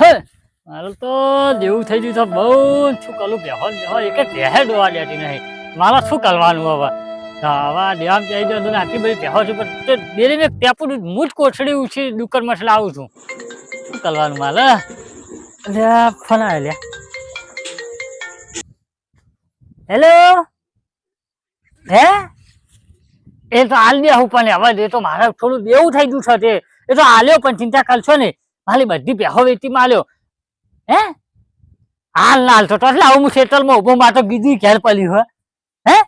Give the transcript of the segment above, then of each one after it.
હે તો જેવું થઈ ગયું છે બહુ શું કરું બેહો બેહો એક પહેર ડોવા દેતી નહીં. મારે શું કરવાનું હવે? હવે ડેમ જઈ ગયો તો આટલી બધી બેહો છું પણ તો મેં પેપું હું જ કોથળી ઉછી દુકાનમાં લાવું છું. શું કરવાનું મારે? અલ્યા ફોન આવે લ્યા હેલો? હે? એ તો હાલ દે હું પણ હવે, એ તો મારે થોડું દેવું થઈ ગયું છે તે. એ તો હાલ્યો પણ ચિંતા કરશો ને મારી બધી પહેો વેચી માલ્યો. હે? હાલ ના હાલતો ટસ લાવું હું ખેતરમાં ઊભો માં તો કીધું ઘેર પડ્યું હે હે?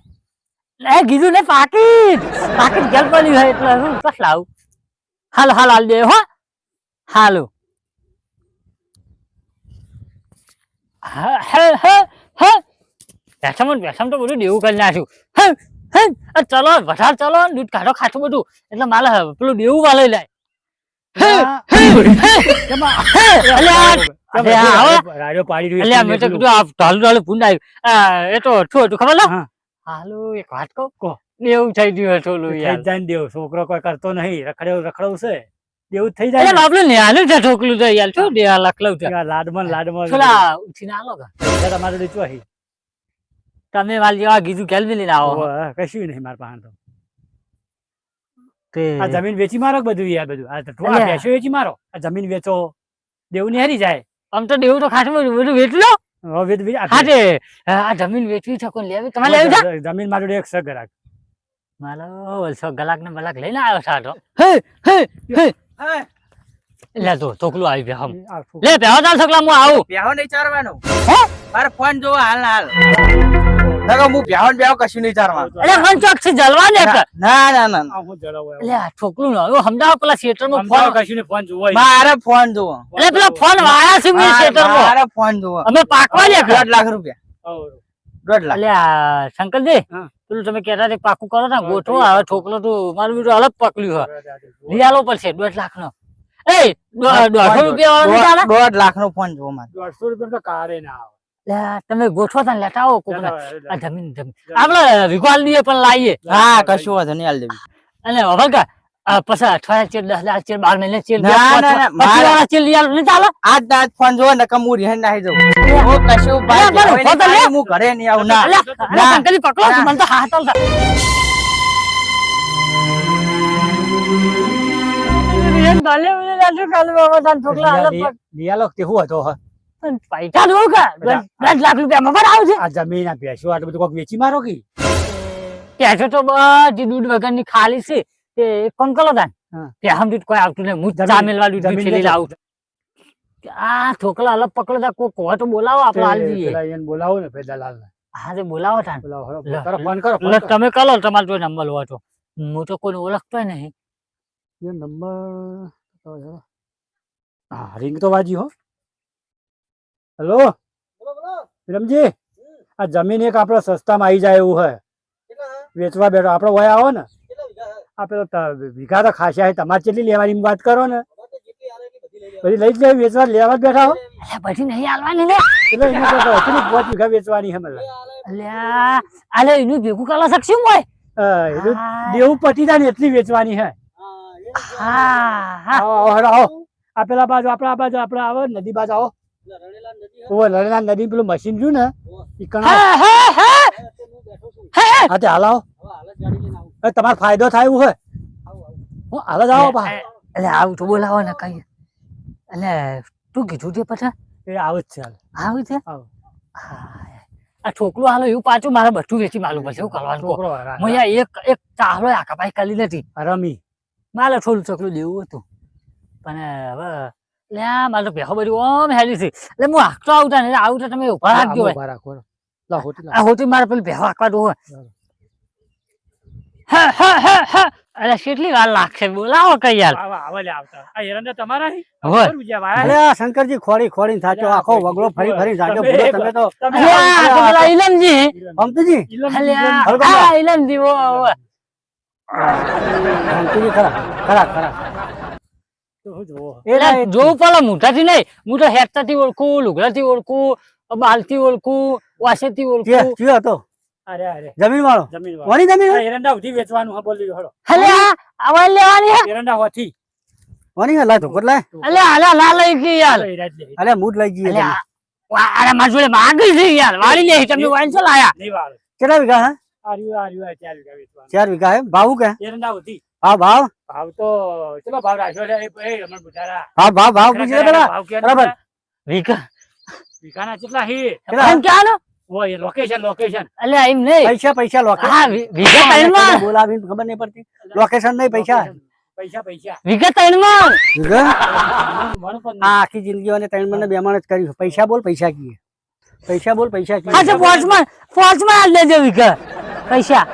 એ કીધું ને પાકીટ. પાકીટ ઘેર પાલી હે એટલે હું લાવું. હાલ હાલ હાલ દે હો. હાલો. હા, હે હે બેસમ બેસમ તો બધું દેવું કરી નાખ્યું હે હે. ચલો, વધારે ચલો, દૂધ કાઢો ખાતું બધું. એટલે મારે પેલું દેવું વાલે લાય તો તો થઈ ગયું દેવ. છોકરો કોઈ કરતો નહીં. રખડ્યો રખડવું છે. એવું થઈ જાય ને. બાપલે છે ઠોકલું છે યાર. શું લખલું લખલવ છે? લાડમાં લાડમાં. થોડા ઉઠીને આલો તમારે. તમે મારી જેવા કીધું કેલ લઈને આવો. કશું નહીં મારા પાસે તો તે. આ જમીન વેચી મારો બધું યાર બધું? આ આ ભેંસો વેચી મારો? આ જમીન વેચો. દેવું ની હરી જાય. આમ તો દેવું તો ખાસ બધું. બધું વેચી લો. હવે વેચ- વેચ- આ હાટે આ જમીન વેચવી છે કોઈ લેવી? તમારે લેવી છે? જમીન મારું એક સગ રાખ મારો વલસો ગલાક ને બલાક લઈને આવ્યો સાટો હે હે હે. લે તો તોકલું આવી બે હમ આ લે બેહો હું આવું. બેહો નહીં ચારવાનું હે? મારે ફોન જોવો હાલ હાલ. નકર હું બેહો ને કશું નહીં ચારવાનું અરે મન ચોક છે જલવા દે ના ના ના ના. હું જણાવું હવે. આ છોકરું નો સમજાવો પેલા થિયેટરમાં આમ ફોન કશું નહીં ફોન જોવો મારે ફોન જોવો. એટલે પેલા ફોન વાયા છે મેં થિયેટરમાં મારે ફોન જોવો. અમે પાકવા લે દોઢ લાખ રૂપિયા. દોઢ લાખ. એટલે શંકરજી પેલું તમે કહેતા હતા પાકું કરો ને ગોઠવો હવે છોકરો તો મારું બીજું અલગ પકડ્યું હોય. લઈ આલો પડશે દોઢ લાખ નો એ દોઢસો ફોન રૂપિયા? દોઢ- દોઢ લાખ નો ફોન જોવો મારે. દોઢસો રૂપિયા કારે ના આવે. તમે ગોઠવો તને લેતા આવો કોકને. આ જમીન જમીન આપણે વિગવાલ દઈએ પણ લાવીએ હા કશું વાંધો નહીં હાલ દેવી અને હવે કા આ પછી અઠવાડિયા ચેર દસ લાખ ચેર બાર મહિને ચેર મારા- ચેર લઈ નહીં ચાલે આજ ના ફોન જોવો હું કશું હું ઘરે નહીં આવું ના પકડો. મને તો હાથ ચાલતા એમ ભલે મને લાગ્યું કાલે બાબા તાન છોકરા હાલત લી- લીયાલો હતો હ? પણ પૈસા દો કે? દસ લાખ રૂપિયા મફત આવશે આ જમીન આ ભેંસો આટલું બધું કોઈ વેચી મારો કે? ત્યાં તો બધી દૂધ વગરની ખાલી છે. તે કામ કરો તાન. ત્યાં દૂધ કોઈ આવતું નહીં. હું જામેલ વાળું દૂધ જમીન આવું આ છોકરા અલગ પકડો તા કોઈ કહો તો બોલાવો આપણે હાલ જઈએ એને બોલાવો ને પેલા દલાલ હા તે બોલાવો તાન. ફોન ફોન કરો. તમે કરો તમારો જો નંબર હોય તો. હું તો કોઈને ઓળખતો નહીં. નંબર હા રિંગ તો વાજી હો. હેલો? વિરમજી આ જમીન એક આપડે સસ્તામાં આવી જાય એવું હોય વેચવા બેઠો. આપડે વયા આવો ને. આ પેલો ત- વીઘા તો ખાસા હે. તમારે કેટલી લેવાની વાત કરો ને. બધી લઈ જ લેવી વેચવા લેવા જ બેઠા હો. અલ્યા પછી નહીં હાલવાની લે. એટલે એને કેટલી વીઘા વેચવાની હે મતલબ અલ્યા આલે એનું ભેગું કરવા શકશું મોય હા, એટલું હા. દેવું જાય ને એટલી વેચવાની હે. હા હા આવો આવો આ પેલા બાજુ આપડા બાજુ આપડે આવો નદી બાજુ આવો. ઓવે રણેલા નદી પેલું મશીન રહ્યું ને? એ કણા. હા તે તમારો ફાયદો થાય એવું હોય હું હાલ જ આવો પા એટલે આવું તો બોલાવો ને કઈ. એટલે તું કીધું તે પછી? એ આવું જ છે આવું છે? હા. આ છોકરું હાલો એવું પાછું મારે બધું વેચી માલું પડશે એવું કરવાનું છોકરો હું એક એક ચાહલો આખા ભાઈ કરી નથી રમી. મારે થોડું છોકરું દેવું હતું. પણ હવે લે મારે તો બધું ઓમ હેલી છે. એટલે હું હાંકતો આવતા ને આવું તમે ઊભા રાખજો ઊભા રાખો લા હોટી લા. આ હોતી મારે પેલું બેહો હાંકવા દો હા હા હા હા. અરે કેટલી વાર લાગશે? બોલાવો કઈ યાર. આવતા. તમારા શંકરજી ખોડી ખોડી થાચો આખો વગડો ફરી ફરી તમે તો ઇલમજી ઇલમજી ખરા ખરા ખરા. એટલે જોવું. પડે મોઢાથી નહીં. હું તો હેરતાથી ઓળખું લુગડાથી ઓળખું બાલથી ઓળખું વાસેથી ઓળખું. વાસે હતો? અરે અરે. જમીન વાળો જમીન વાળા. કોની જમીન? એરંડા ઉધી વેચવાનું હા બોલી હળો. અલે આવા લેવાની એરંડા હોથી. કોની હે? લાય અલ્યા હલા લા લઈ ગઈ યાર. અરે મૂડ લઈ અલ્યા અરે મારા જોડે માગી છે યાર. વાળી લે તમે વાંચો લાયા નહીં વાળે. કેટલા વીઘા હે? આ રહ્યું, આ રહ્યું, આ ચાર વીઘા વેચવાનું. ચાર વીઘા હે? ભાવ કે એરંડા. ભાવ ભાવ? ભાવ તો ચલો ભાવ રાખ્યો છે? એ- એ રમણ બુધારા. હા ભાવ ભાવ પૂછી લે ભાવ બરાબર. વીકા. વીકાના કેટલા હી? એમ ક્યાં ઓય લોકેશન લોકેશન અલ્યા એમ નહીં. પૈસા પૈસા લોકેશન હા વીકા વીઘા બોલાવી બોલાવીને ખબર નહીં પડતી. લોકેશન નહીં પૈસા. પૈસા પૈસા. વીઘા ત્રણમાં વીઘા મણ પણ આ આખી જિંદગી અને ત્રણ મને બે માં જ કર્યું પૈસા બોલ પૈસા કીએ. પૈસા બોલ પૈસા કીએ. હા તો પોચમાં પોચમાં આલ દેજો વીઘા પૈસા.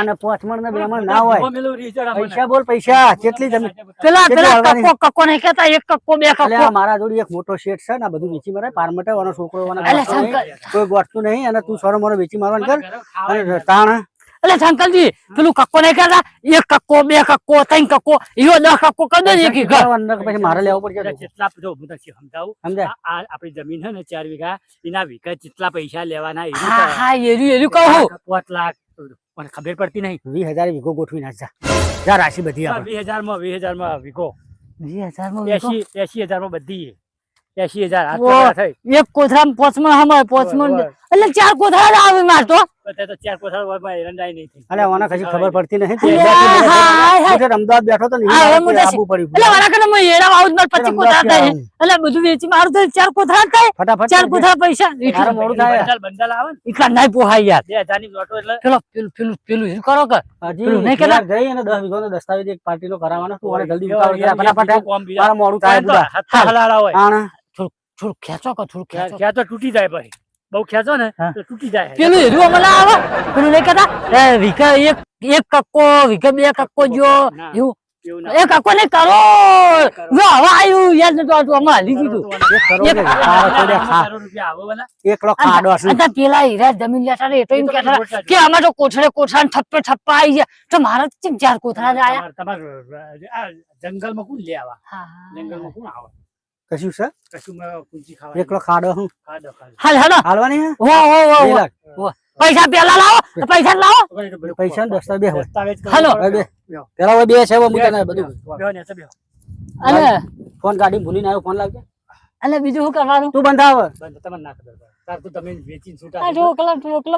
અને પોચમણ ને બ્રાહ્મણ ના હોય. પૈસા બોલ પૈસા. કેટલી તમે પેલા પેલા કક્કો કક્કો નહીં કેતા એક કક્કો બે કક્કો. મારા જોડે એક મોટો શેઠ છે ને આ બધું વેચી મારે. પારમટે વાળો છોકરો. શંકર કોઈ ગોઠતું નહીં અને તું સોરો મોરો વેચી મારવાનું કર. અને તાણ એટલે શંકરજી પેલું કક્કો નહીં કરતા એક કક્કો બે કક્કો ત્રણ કક્કો એવો દસ કક્કો કરી દો એક વીઘા ને પછી મારે લેવો પડશે જેટલા જો હું તને સમજાવું સમજાય? આ આ આપણી જમીન છે ને ચાર વીઘા એના વીઘા જેટલા પૈસા લેવાના એ હા હા એર્યું એર્યું કહું પાંચ લાખ પણ ખબર પડતી નહીં. વીસ હજાર વીઘો ગોઠવી નાખજા. જા રાશિ બધી વીસ હજારમાં વીસ હજારમાં વીઘો વીસ હજારમાં એસી એસી હજારમાં બધી એસી હજાર એક કોથરામાં પોચમાં હમાય પોચમાં. એટલે ચાર કોથળા આવે મારતો તો. કશી ખબર પડતી અમદાવાદ બેઠો તો એટલે બધું વેચી મારું તો ચાર કોથળા થાય. ફટાફટ ચાર કોથળા પૈસા. મારે મોડું થાય. બંડલ બંડલ આવે એટલા નહીં પોહાય યાર. બે હજાર નોટો એટલે પેલો પેલું પેલું પેલું શું કરો કે? પેલું નહીં ઘેર કહેતા? અને વીઘાનો દસ્તાવેજ એક પાર્ટીનો કરાવવાનો. તું જલ્દી ઉતાવળ ફટાફટ. મારે મોડું થાય. હોય થોડું ખેંચો કે થોડું ખેંચો. તો તૂટી જાય ભાઈ બહુ ખેંચો ને હા. તૂટી જાય. પેલું એરું અમને આવે? પેલું નહીં કહેતા? એ એક એક કક્કો વીઘા બે કક્કો જો એવું? એવું એ કક્કો નહીં કરો. જો હવે આવ્યું યાદ નતું આવતું અમે હાલી દીધું એક એકલો ખાડો છે. પેલા હીરા જમીન લેતા ને એ તો એમ કે આમાં તો કોઠડે કોઠડા થપ્પે થપ્પા આવી ગયા. તો મારા તો ચાર કોથળા આયા તમારે તમારે આ કોણ લે આવા? જંગલમાં કોણ આવે? કશું છે? ખાવા એકલો ખાડો હું. હાલ હાલો. હાલવાની હે. પૈસા પેલા લાવો. પૈસા લાવો. પૈસા ને દસ્તાવેજ બે હાલો. બે. પેલા બે છે હું તને બધું. અને? ફોન કાઢી ભૂલીને આવ્યો ફોન લાવજે. અને બીજું શું કરવાનું? તું બંધાવ બંધ તમને ના. તાર તો તમે વેચીને છૂટા આ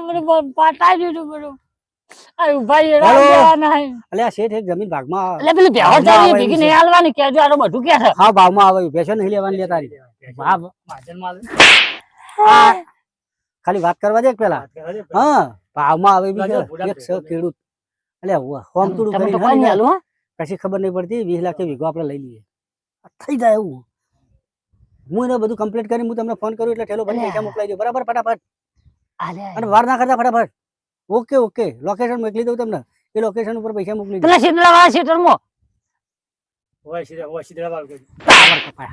મને પાટાઈ દીધું બધું. આ ભાઈ હાલો. દેવાના હે. અલ્યા શેઠ એક જમીન ભાગમાં એટલે પેલી બેહો ચાલી ભેગી નહીં હાલવાની કહેજો આનો બધું કે છે. હા ભાવમાં આવે ભેસો નહીં લેવાની લે તારી. ભાવ મહાજનમાં આવે. ખાલી વાત કરવા દે પેલા. હા ભાવમાં આવે બી એક છે ખેડૂત. અલ્યા હોવા હોમ તુડું નહીં. કશી ખબર નહીં પડતી વીસ લાખ વીઘો આપણે લઈ લઈએ. થઈ જાય એવું. હું એને બધું કમ્પ્લીટ કરી હું તમને ફોન કરું એટલે ઠેલો ભરી. મોકલાઈ દો બરાબર ફટાફટ. અને વાર ના કરતા ફટાફટ. Okay okay. લોકેશન મોકલી દઉં તમને. એ લોકેશન ઉપર પૈસા મોકલી દઉં. પેલા શીતળા વાળા શીતળમાં હોય સીધા- હોય સીધા વાળ કરી.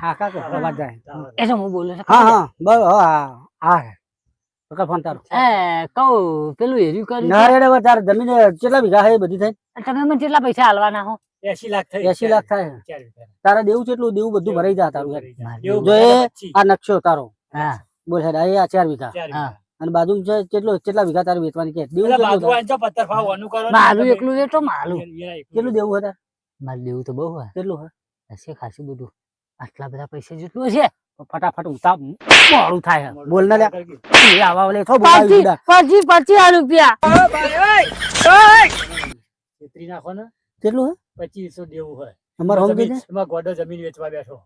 હા કાકો અવાજ જાય. એ તો હું બોલું હા હા. બસ હા હા. પકડ ફોન તારો. એ કહું પેલું હેર્યું કર્યું ના રે રે તાર જમીન કેટલા વીઘા એ બધી થઈ? તમે મને કેટલા પૈસા આલવાના હો? એસી લાખ થઈ. એસી લાખ થાય. તારા દેવું છે એટલું દેવું બધું ભરાઈ જાય તારું જો. આ નકશો તારો. હા. બોલ હેડ આ ચાર વીઘા. હા. અને બાજુ છે કેટલો કેટલા વીઘા તારે વેચવાની કે? દેવું બાજુ કરો મારું એકલું એ તો મારું કેટલું દેવું હતા મારું દેવું તો બહુ હોય કેટલું હોય હશે ખાસું બધું. આટલા બધા પૈસા જેટલું હશે? ફટાફટ ઉતાર. મોડું થાય. બોલ ના લે. આવા બોલાવી દીધા પચીસ પચીસ રૂપિયા. છેતરી નાખો ને. કેટલું હે? પચીસો દેવું હોય અમારે હોમ ગઈ એમાં ગોડો જમીન વેચવા બેઠો.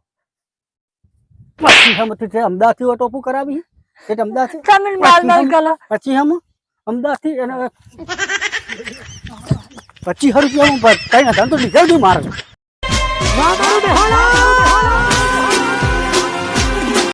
પછી અમદાવાદથી ટોપું કરાવી એટલે અમદાવાદથી તમે માલદાર કલા પછી હમ? અમદાવાદથી એને પચીસ રૂપિયા હું કઈ હતા તો ડીઝલ બી મારે. ના કરું બેહો. ના.